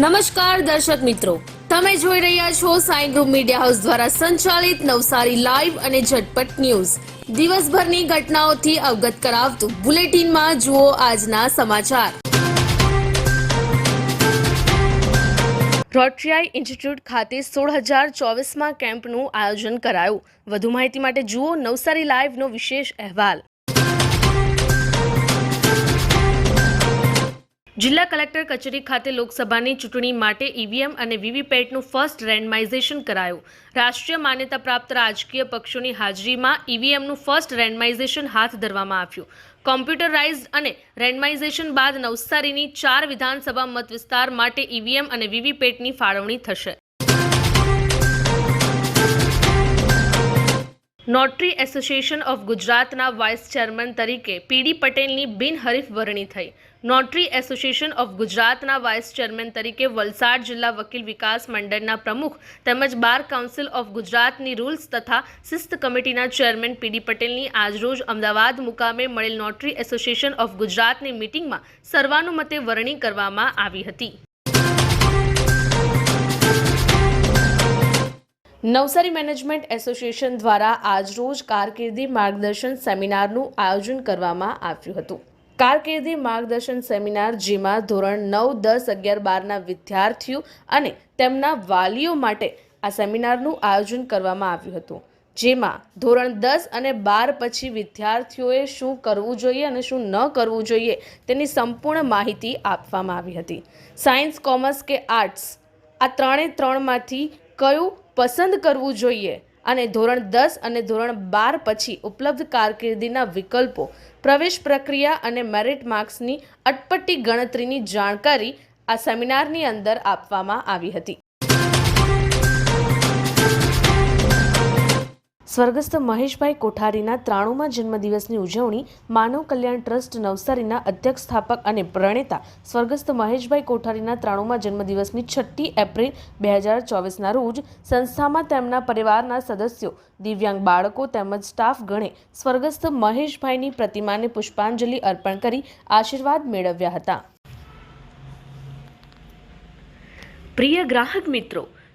નમસ્કાર દર્શક મિત્રો. તમે જોઈ રહ્યા છો સાઈ ગ્રુપ મીડિયા હાઉસ દ્વારા સંચાલિત નવસારી લાઈવ અને ઝટપટ ન્યૂઝ. દિવસભરની ઘટનાઓથી અવગત કરાવતું બુલેટિનમાં જુઓ આજના સમાચાર. રોટરીઆઈ ઇન્સ્ટિટ્યૂટ ખાતે સોળ હજાર ચોવીસમાં કેમ્પનું આયોજન કરાયું. વધુ માહિતી માટે જુઓ નવસારી લાઈવનો વિશેષ અહેવાલ. જિલ્લા કલેક્ટર કચેરી ખાતે લોકસભાની ચૂંટણી માટે ઈવીએમ અને વીવીપેટનું ફર્સ્ટ રેન્ડમાઇઝેશન કરાયું. રાષ્ટ્રીય માન્યતા પ્રાપ્ત રાજકીય પક્ષોની હાજરીમાં ઈવીએમનું ફર્સ્ટ રેન્ડમાઇઝેશન હાથ ધરવામાં આવ્યું. કોમ્પ્યુટરાઇઝ્ડ અને રેન્ડમાઇઝેશન બાદ નવસારીની ચાર વિધાનસભા મત વિસ્તાર માટે ઈવીએમ અને વીવીપેટની ફાળવણી થશે. નોટરી એસોસિએશન ઓફ ગુજરાતના વાઇસ ચેરમેન તરીકે પીડી પટેલની બિનહરીફ વરણી થઈ. નોટરી એસોસિએશન ઓફ ગુજરાતના વાઇસ ચેરમેન તરીકે વલસાડ જિલ્લા વકીલ વિકાસ મંડળના પ્રમુખ તેમજ બાર કાઉન્સિલ ઓફ ગુજરાતની રૂલ્સ તથા શિસ્ત કમિટીના ચેરમેન પીડી પટેલની આજરોજ અમદાવાદ મુકામે મળેલ નોટરી એસોસિએશન ઓફ ગુજરાતની મિટિંગમાં સર્વાનુમતે વરણી કરવામાં આવી હતી. નવસારી મેનેજમેન્ટ એસોસિએશન દ્વારા આજરોજ કારકિર્દી માર્ગદર્શન સેમિનારનું આયોજન કરવામાં આવ્યું હતું. કારકિર્દી માર્ગદર્શન સેમિનાર જેમાં ધોરણ નવ, દસ, અગિયાર, બારના વિદ્યાર્થીઓ અને તેમના વાલીઓ માટે આ સેમિનારનું આયોજન કરવામાં આવ્યું હતું. જેમાં ધોરણ દસ અને બાર પછી વિદ્યાર્થીઓએ શું કરવું જોઈએ અને શું ન કરવું જોઈએ તેની સંપૂર્ણ માહિતી આપવામાં આવી હતી. સાયન્સ, કોમર્સ કે આર્ટ્સ આ ત્રણે ત્રણમાંથી કયું પસંદ કરવું જોઈએ? અને ધોરણ દસ અને ધોરણ બાર પછી ઉપલબ્ધ કારકિર્દીના વિકલ્પો, પ્રવેશ પ્રક્રિયા અને મેરિટ માર્ક્સની અટપટી ગણતરીની જાણકારી આ સેમિનારની અંદર આપવામાં આવી હતી. સ્વર્ગસ્થ મહેશભાઈ કોઠારીના ત્રાણુમાં જન્મદિવસની ઉજવણી માનવ કલ્યાણ ટ્રસ્ટ નવસારીના અધ્યક્ષ સ્થાપક અને પ્રણેતા સ્વર્ગસ્થ મહેશભાઈ કોઠારીના ત્રાણુમાં જન્મદિવસની છઠ્ઠી એપ્રિલ બે હજાર ચોવીસના રોજ સંસ્થામાં તેમના પરિવારના સદસ્યો, દિવ્યાંગ બાળકો તેમજ સ્ટાફ ગણે સ્વર્ગસ્થ મહેશભાઈની પ્રતિમાને પુષ્પાંજલિ અર્પણ કરી આશીર્વાદ મેળવ્યા હતા. પ્રિય ગ્રાહક મિત્રો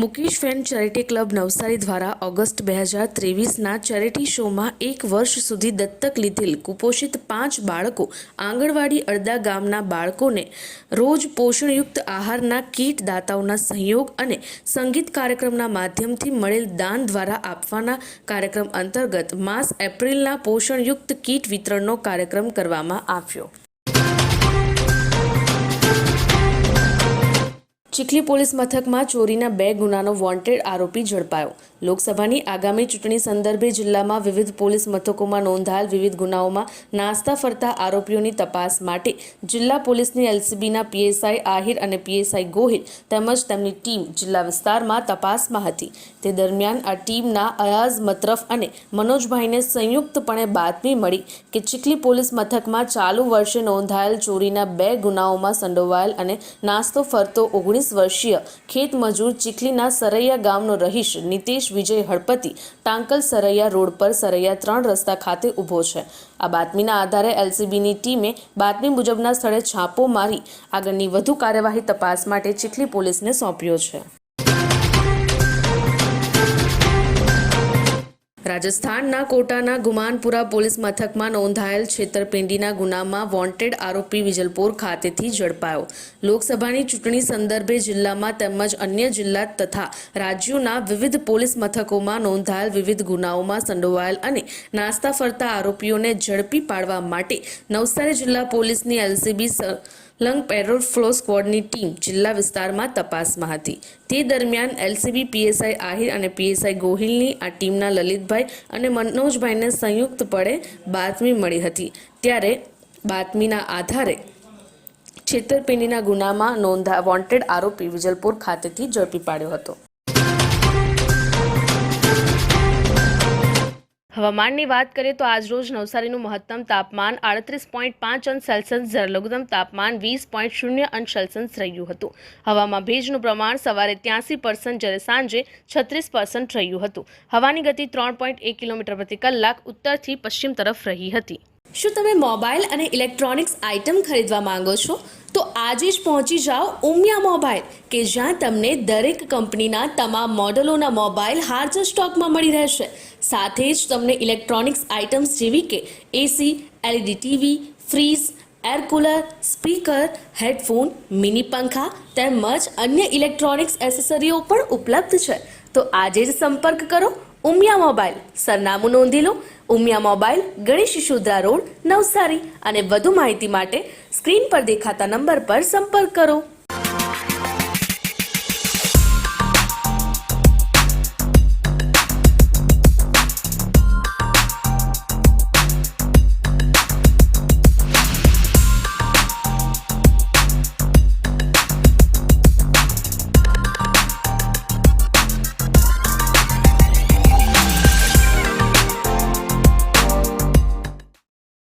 Mukesh fan charity club Navsari દ્વારા ઓગસ્ટ બે હજાર ત્રેવીસના ચેરિટી શોમાં એક વર્ષ સુધી દત્તક લીધેલ કુપોષિત પાંચ બાળકો આંગણવાડી અડદા ગામના બાળકોને રોજ પોષણયુક્ત આહારના કીટ દાતાઓના સહયોગ અને સંગીત કાર્યક્રમના માધ્યમથી મળેલ દાન દ્વારા આપવાના કાર્યક્રમ અંતર્ગત માસ એપ્રિલના પોષણયુક્ત કીટ વિતરણનો કાર્યક્રમ કરવામાં આવ્યો. ચીખલી પોલીસ મથકમાં ચોરીના બે ગુનાનો વોન્ટેડ આરોપી ઝડપાયો. લોકસભાની આગામી ચૂંટણી સંદર્ભે જિલ્લામાં વિવિધ પોલીસ મથકોમાં નોંધાયેલ વિવિધ ગુનાઓમાં નાસ્તા ફરતા આરોપીઓની તપાસ માટે જિલ્લા પોલીસની એલસીબીના પીએસઆઈ આહિર અને પીએસઆઈ ગોહિલ તેમજ તેમની ટીમ જિલ્લા વિસ્તારમાં તપાસમાં હતી. તે દરમિયાન આ ટીમના અયાઝ મતરફ અને મનોજભાઈને સંયુક્તપણે બાતમી મળી કે ચીખલી પોલીસ મથકમાં ચાલુ વર્ષે નોંધાયેલ ચોરીના બે ગુનાઓમાં સંડોવાયેલ અને નાસ્તો ફરતો ઓગણીસ વર્ષીય ખેત મજૂર ચીખલીના સરૈયા ગામનો રહીશ નિતેશ વિજય હળપતિ ટાંકલ સરૈયા રોડ પર સરૈયા ત્રણ રસ્તા ખાતે ઊભો છે. આ બાતમીના આધારે એલસીબીની ટીમે બાતમી મુજબના સ્થળે છાપો મારી આગળની વધુ કાર્યવાહી તપાસ માટે ચીખલી પોલીસને સોંપ્યો છે. રાજસ્થાનના કોટાના ગુમાનપુરા પોલીસ મથકમાં નોંધાયેલ છેતરપિંડીના ગુનામાં વોન્ટેડ આરોપી વિજલપોર ખાતેથી ઝડપાયો. લોકસભાની ચૂંટણી સંદર્ભે જિલ્લામાં તેમજ અન્ય જિલ્લા તથા રાજ્યોના વિવિધ પોલીસ મથકોમાં નોંધાયેલ વિવિધ ગુનાઓમાં સંડોવાયેલ અને નાસ્તા ફરતા આરોપીઓને ઝડપી પાડવા માટે નવસારી જિલ્લા પોલીસની એલસીબી લંગ પેરોલ ફ્લો સ્કવોડની ટીમ જિલ્લા વિસ્તારમાં તપાસમાં હતી. તે દરમિયાન એલસીબી, પીએસઆઈ આહિર અને પીએસઆઈ ગોહિલની આ ટીમના લલિતભાઈ અને મનોજભાઈને સંયુક્તપણે બાતમી મળી હતી. ત્યારે બાતમીના આધારે છેતરપિંડીના ગુનામાં નોંધા, વોન્ટેડ આરોપી વિજલપુર ખાતેથી ઝડપી પાડ્યો હતો. હવામાનની વાત કરીએ તો આજરોજ નવસારીનું મહત્તમ તાપમાન આડત્રીસ પોઈન્ટ પાંચ અંશ સેલ્સિયસ જ્યારે લઘુત્તમ તાપમાન વીસ પોઈન્ટ શૂન્ય અંશ સેલ્સિયસ રહ્યું હતું. હવામાં ભેજનું પ્રમાણ સવારે ત્યાંસી પર્સન્ટ જ્યારે સાંજે છત્રીસ પર્સન્ટ રહ્યું હતું. હવાની ગતિ ત્રણ પોઈન્ટ એક કિલોમીટર પ્રતિ કલાક ઉત્તરથી પશ્ચિમ તરફ રહી હતી. શું તમે મોબાઈલ અને ઇલેક્ટ્રોનિક્સ આઇટમ ખરીદવા માંગો છો? તો આજે જ પહોંચી જાઓ ઉમિયા મોબાઈલ, કે જ્યાં તમને દરેક કંપનીના તમામ મોડેલોના મોબાઈલ હાજર સ્ટોકમાં મળી રહેશે. સાથે જ તમને ઇલેક્ટ્રોનિક્સ આઇટમ્સ જેવી કે AC LED TV fridge air cooler, speaker, headphone, mini પંખા તેમજ અન્ય ઇલેક્ટ્રોનિક્સ એસેસરીઓ પણ ઉપલબ્ધ છે. તો આજે જ સંપર્ક કરો ઉમિયા મોબાઈલ. સરનામું નોંધી લો, ઉમિયા મોબાઈલ, ગણેશ શિશુદ્રા રોડ, નવસારી. અને વધુ માહિતી માટે સ્ક્રીન પર દેખાતા નંબર પર સંપર્ક કરો.